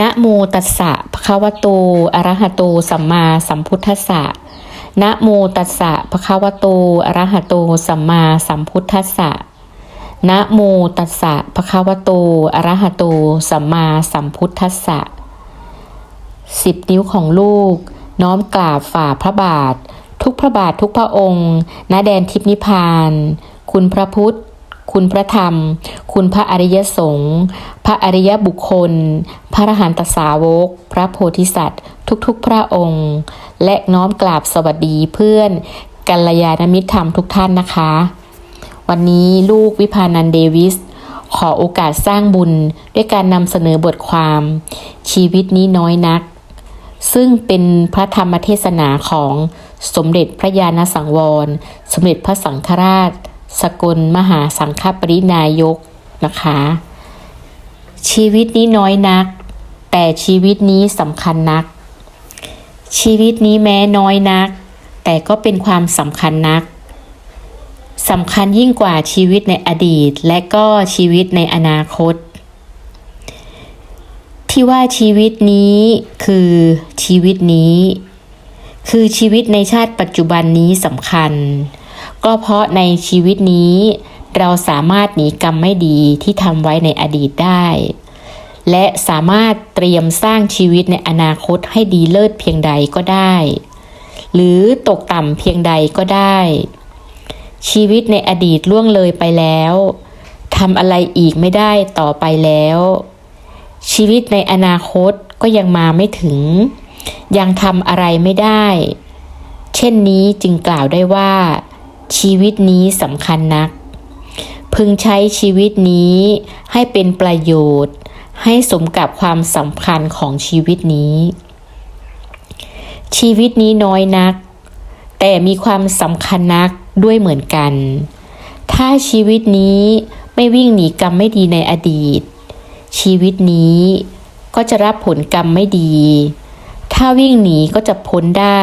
นะโมตัสสะภะคะวะโตอะระหะโต สัมมาสัมพุทธัสสะนะโมตัสสะภะคะวะโตอะระหะโต สัมมาสัมพุทธัสสะนะโมตัสสะภะคะวะโตอะระหะโต สัมมาสัมพุทธัสสะสิบนิ้วของลูก น้อมกราบฝ่าพระบาท ทุกพระบาททุกพระองค์ณแดนทิพนิพาน คุณพระพุทธ คุณพระธรรม คุณพระอริยสงฆ์พระอริยบุคคล พระอรหันตสาวก พระโพธิสัตว์ ทุกๆ พระองค์ และน้อมกราบสวัสดีเพื่อนกัลยาณมิตรธรรมทุกท่านนะคะ วันนี้ลูกวิพานันเดวิส ขอโอกาสสร้างบุญด้วยการนำเสนอบทความ ชีวิตนี้น้อยนัก ซึ่งเป็นพระธรรมเทศนาของสมเด็จพระญาณสังวร สมเด็จพระสังฆราช สกลมหาสังฆปรินายกนะคะ ชีวิตนี้น้อยนัก แต่ชีวิตนี้สำคัญนัก ชีวิตนี้แม้น้อยนัก แต่ก็เป็นความสำคัญนักสำคัญยิ่งกว่าชีวิตในอดีต และก็ชีวิตในอนาคต ที่ว่าชีวิตนี้คือชีวิตนี้ คือชีวิตในชาติปัจจุบันนี้สำคัญ ก็เพราะในชีวิตนี้ เราสามารถหนีกรรมไม่ดีที่ทำไว้ในอดีตได้ และสามารถเตรียมสร้างชีวิตในอนาคตให้ดีเลิศเพียงใดก็ได้ หรือตกต่ำเพียงใดก็ได้ ชีวิตในอดีตล่วงเลยไปแล้วทำอะไรอีกไม่ได้ต่อไปแล้ว ชีวิตในอนาคตก็ยังมาไม่ถึง ยังทำอะไรไม่ได้ เช่นนี้จึงกล่าวได้ว่า ชีวิตนี้สำคัญนัก พึงใช้ชีวิตนี้ให้เป็นประโยชน์ ให้สมกับความสำคัญของชีวิตนี้ ชีวิตนี้น้อยนัก แต่มีความสำคัญนักด้วยเหมือนกัน ถ้าชีวิตนี้ไม่วิ่งหนีกรรมไม่ดีในอดีต ชีวิตนี้ก็จะรับผลกรรมไม่ดี ถ้าวิ่งหนีก็จะพ้นได้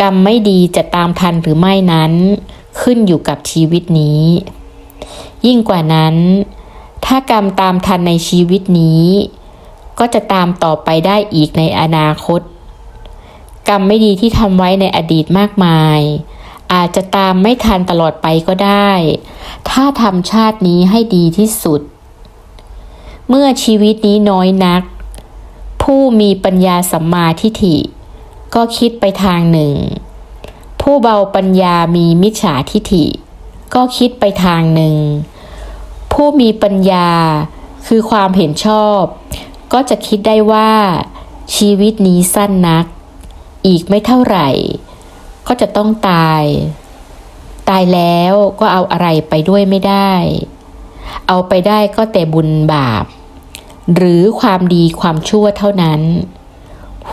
กรรมไม่ดีจะตามทันหรือไม่นั้น ขึ้นอยู่กับชีวิตนี้ ยิ่งกว่านั้น ถ้ากรรมตามทันในชีวิตนี้ ก็จะตามต่อไปได้อีกในอนาคต กรรมไม่ดีที่ทำไว้ในอดีตมากมาย อาจจะตามไม่ทันตลอดไปก็ได้ ถ้าทำชาตินี้ให้ดีที่สุด เมื่อชีวิตนี้น้อยนัก ผู้มีปัญญาสัมมาทิฏฐิ ก็คิดไปทางหนึ่ง ผู้เบาปัญญามีมิจฉาทิฏฐิ ก็คิดไปทางหนึ่ง ผู้มีปัญญาคือความเห็นชอบ ก็จะคิดได้ว่า ชีวิตนี้สั้นนัก อีกไม่เท่าไหร่ ก็จะต้องตาย ตายแล้วก็เอาอะไรไปด้วยไม่ได้ เอาไปได้ก็แต่บุญบาป หรือความดีความชั่วเท่านั้น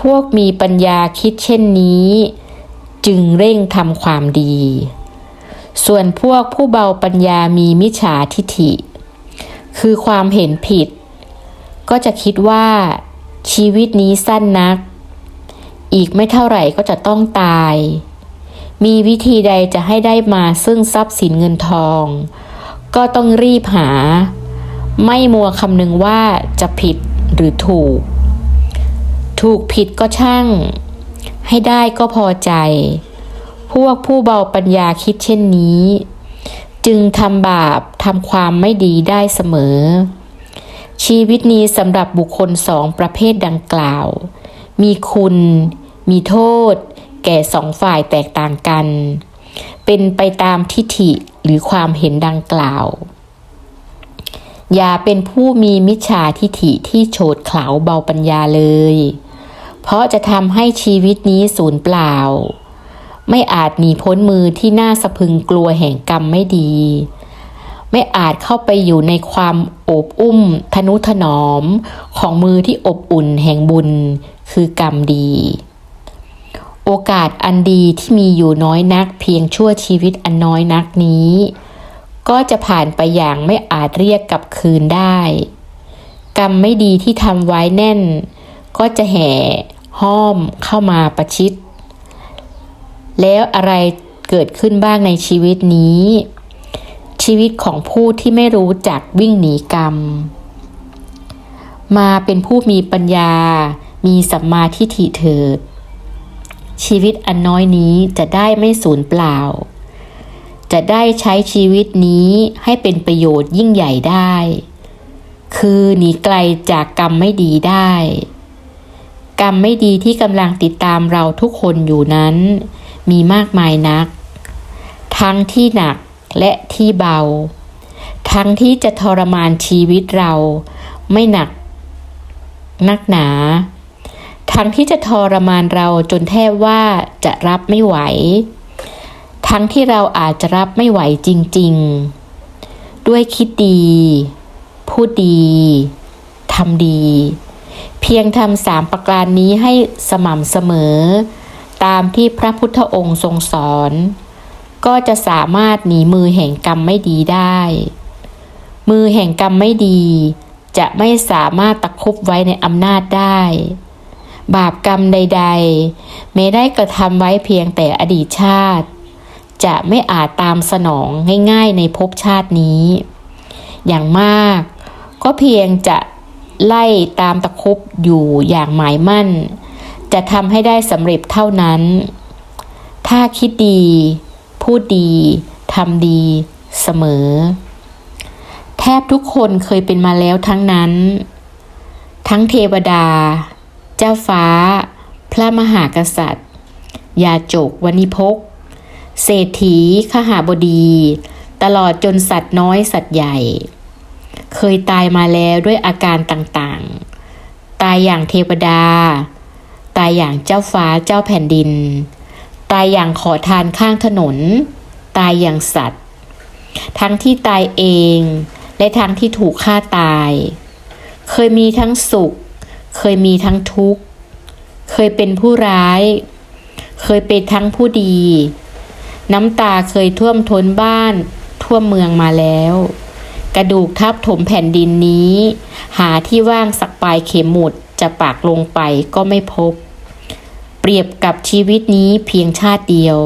พวกมีปัญญาคิดเช่นนี้ จึงเร่งทำความดี ส่วนพวกผู้เบาปัญญามีมิจฉาทิฐิ คือความเห็นผิด ก็จะคิดว่าชีวิตนี้สั้นนัก อีกไม่เท่าไหร่ก็จะต้องตาย มีวิธีใดจะให้ได้มาซึ่งทรัพย์สินเงินทอง ก็ต้องรีบหา ไม่มัวคำนึงว่าจะผิดหรือถูก ถูกผิดก็ช่าง ให้ได้ก็พอใจ พวกผู้เบาปัญญาคิดเช่นนี้ จึงทำบาปทำความไม่ดีได้เสมอ ชีวิตนี้สำหรับบุคคลสองประเภทดังกล่าว มีคุณ มีโทษ แก่สองฝ่ายแตกต่างกัน เป็นไปตามทิฏฐิหรือความเห็นดังกล่าวอย่าเป็นผู้มีมิจฉาทิฐิที่โฉดเขลาเบาปัญญาเลย เพราะจะทำให้ชีวิตนี้สูญเปล่า ไม่อาจหนีพ้นมือที่น่าสะพึงกลัวแห่งกรรมไม่ดี ไม่อาจเข้าไปอยู่ในความโอบอุ้ม ทนุถนอมของมือที่อบอุ่นแห่งบุญคือกรรมดี โอกาสอันดีที่มีอยู่น้อยนักเพียงชั่วชีวิตอันน้อยนักนี้ ก็จะผ่านไปอย่างไม่อาจเรียกกลับคืนได้ กรรมไม่ดีที่ทำไว้แน่น ก็จะแห่ห้อมเข้ามาประชิด แล้วอะไรเกิดขึ้นบ้างในชีวิตนี้ ชีวิตของผู้ที่ไม่รู้จักวิ่งหนีกรรม มาเป็นผู้มีปัญญา มีสัมมาทิฏฐิเถิด ชีวิตอันน้อยนี้จะได้ไม่สูญเปล่า จะได้ใช้ชีวิตนี้ให้เป็นประโยชน์ยิ่งใหญ่ได้ คือหนีไกลจากกรรมไม่ดีได้ กรรมไม่ดีที่กำลังติดตามเราทุกคนอยู่นั้น มีมากมายนัก ทั้งที่หนักและที่เบา ทั้งที่จะทรมานชีวิตเรา ไม่หนัก นักหนา ทั้งที่จะทรมานเราจนแทบว่าจะรับไม่ไหว ทั้งที่เราอาจจะรับไม่ไหวจริง ๆ ด้วยคิดดี พูดดีทำดี เพียงทำสามประการนี้ให้สม่ำเสมอ ตามที่พระพุทธองค์ทรงสอน ก็จะสามารถหนีมือแห่งกรรมไม่ดีได้ มือแห่งกรรมไม่ดี จะไม่สามารถตะคุบไว้ในอำนาจได้ บาปกรรมใดๆไม่ได้กระทำไว้เพียงแต่อดีตชาติ จะไม่อาจตามสนองง่ายๆในภพชาตินี้ อย่างมาก ก็เพียงจะ ไล่ตามตะคุบอยู่อย่างหมายมั่น จะทำให้ได้สำเร็จเท่านั้น ถ้าคิดดี พูดดีทำดีเสมอ แทบทุกคนเคยเป็นมาแล้วทั้งนั้น ทั้งเทวดา เจ้าฟ้า พระมหากษัตริย์ ยาจกวณิพก เศรษฐีขหาบดี ตลอดจนสัตว์น้อยสัตว์ใหญ่ เคยตายมาแล้วด้วยอาการต่างๆ ตายอย่างเทวดา ตายอย่างเจ้าฟ้าเจ้าแผ่นดิน ตายอย่างขอทานข้างถนน ตายอย่างสัตว์ ทั้งที่ตายเอง และทั้งที่ถูกฆ่าตาย เคยมีทั้งสุข เคยมีทั้งทุกข์ เคยเป็นผู้ร้าย เคยเป็นทั้งผู้ดี น้ำตาเคยท่วมท้นบ้าน ท่วมเมืองมาแล้ว กระดูกทับถมแผ่นดินนี้ หาที่ว่างสักปลายเข็มหมุดจะปากลงไปก็ไม่พบ เปรียบกับชีวิตนี้เพียงชาติเดียว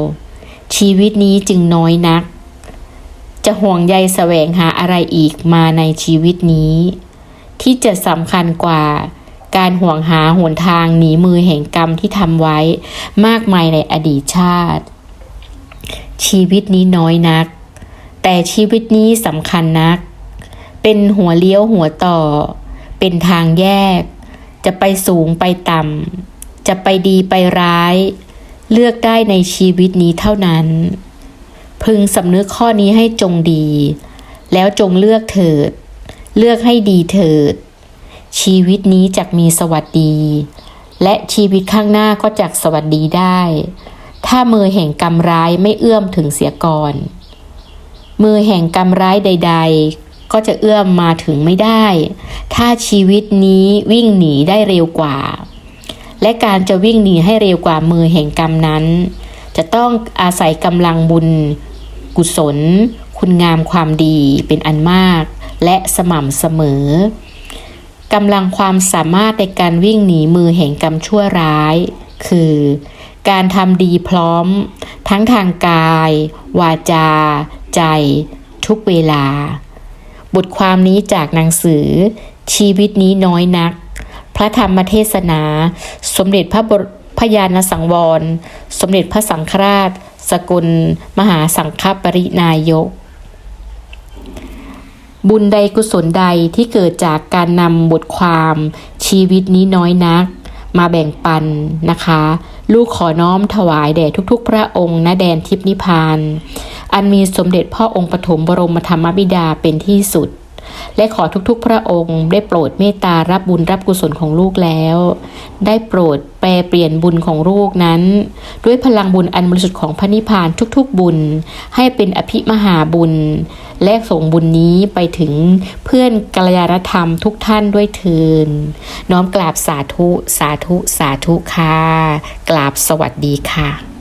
ชีวิตนี้จึงน้อยนัก จะห่วงใยแสวงหาอะไรอีกมาในชีวิตนี้ ที่จะสำคัญกว่าการห่วงหาหนทางหนีมือแห่งกรรมที่ทำไว้มากมายในอดีตชาติ ชีวิตนี้น้อยนัก แต่ชีวิตนี้สำคัญนัก เป็นหัวเลี้ยวหัวต่อ เป็นทางแยก จะไปสูงไปต่ำ จะไปดีไปร้าย เลือกได้ในชีวิตนี้เท่านั้น พึงสำนึกข้อนี้ให้จงดี แล้วจงเลือกเถิด เลือกให้ดีเถิด ชีวิตนี้จักมีสวัสดี และชีวิตข้างหน้าก็จักสวัสดีได้ ถ้ามือแห่งกรรมร้ายไม่เอื้อมถึงเสียก่อนมือแห่งกรรมร้ายใด ๆ ก็จะเอื้อมมาถึงไม่ได้ ถ้าชีวิตนี้วิ่งหนีได้เร็วกว่า และการจะวิ่งหนีให้เร็วกว่ามือแห่งกรรมนั้น จะต้องอาศัยกำลังบุญ กุศล คุณงามความดีเป็นอันมาก และสม่ำเสมอกำลังความสามารถในการวิ่งหนีมือแห่งกรรมชั่วร้าย คือ การทำดีพร้อม ทั้งทางกาย วาจา ใจ ทุกเวลา บทความนี้จากหนังสือ ชีวิตนี้น้อยนัก พระธรรมเทศนา สมเด็จพระบพยานสังวร สมเด็จพระสังฆราช สกุล มหาสังฆปรินายก บุญใดกุศลใดที่เกิดจากการนำบทความชีวิตนี้น้อยนัก มาแบ่งปันนะคะ ลูกขอน้อมถวายแด่ทุกๆ พระองค์ณแดนทิพนิพพาน อันมีสมเด็จพ่อองค์ปฐมบรมธรรมบิดาเป็นที่สุด และขอทุกๆ พระองค์ได้โปรดเมตตารับบุญรับกุศลของลูกแล้ว ได้โปรดแปลเปลี่ยนบุญของลูกนั้น ด้วยพลังบุญอันบริสุทธิ์ของพระนิพพานทุกๆ บุญ ให้เป็นอภิมหาบุญ และส่งบุญนี้ไปถึงเพื่อนกัลยาณธรรมทุกท่านด้วยเทินน้อมกราบสาธุสาธุสาธุค่ะกราบสวัสดีค่ะ